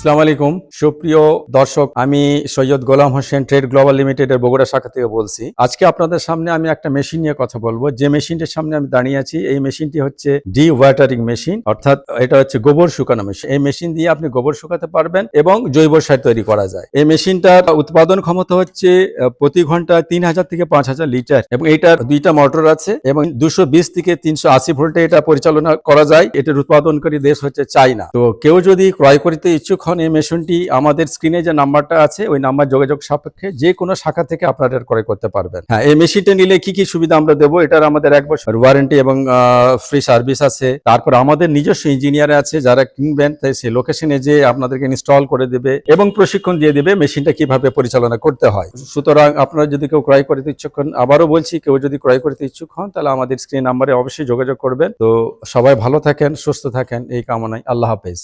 আসসালামু আলাইকুম। সুপ্রিয় দর্শক, আমি সৈয়দ গোলাম হোসেন ট্রেড গ্লোবাল লিমিটেডের বগুড়া শাখা থেকে বলছি। আজকে আপনাদের সামনে আমি একটা মেশিন নিয়ে কথা বলব। যে মেশিনটির সামনে আমি দাঁড়িয়ে আছি, এই মেশিনটি হচ্ছে ডি ওয়াটারিং মেশিন, অর্থাৎ এটা হচ্ছে গোবর শুকানো মেশিন। এই মেশিন দিয়ে আপনি গোবর শুকাতে পারবেন এবং জৈব সার তৈরি করা যায়। এই মেশিনটার উৎপাদন ক্ষমতা হচ্ছে প্রতি ঘন্টায় তিন হাজার থেকে পাঁচ হাজার লিটার এবং এটার দুইটা মোটর আছে এবং দুশো বিশ থেকে তিনশো আশি ভোল্টে এটা পরিচালনা করা যায়। এটার উৎপাদনকারী দেশ হচ্ছে চায়না। তো কেউ যদি ক্রয় করতে ইচ্ছুক হন এই মেশিনটি আমাদের স্ক্রিনে যে নাম্বারটা আছে, ওই নাম্বার যোগাযোগ সাপেক্ষে যে কোনো শাখা থেকে আপনারা ক্রয় করতে পারবেন। হ্যাঁ এই মেশিনটা নিলে কি কি সুবিধা আমরা দেবো? এটার আমাদের এক বছর ওয়ারেন্টি এবং ফ্রি সার্ভিস আছে। তারপর আমাদের নিজস্ব ইঞ্জিনিয়ার আছে যারা কিনবেন, তাই সেই লোকেশনে যে আপনাদেরকে ইনস্টল করে দেবে এবং প্রশিক্ষণ দিয়ে দেবে মেশিনটা কীভাবে পরিচালনা করতে হয়। সুতরাং আপনারা যদি কেউ ক্রয় করতে ইচ্ছুক হন, আবারও বলছি, কেউ যদি ক্রয় করতে ইচ্ছুক হন, তাহলে আমাদের স্ক্রিন নাম্বারে অবশ্যই যোগাযোগ করবেন। তো সবাই ভালো থাকেন, সুস্থ থাকেন, এই কামনায় আল্লাহ হাফেজ।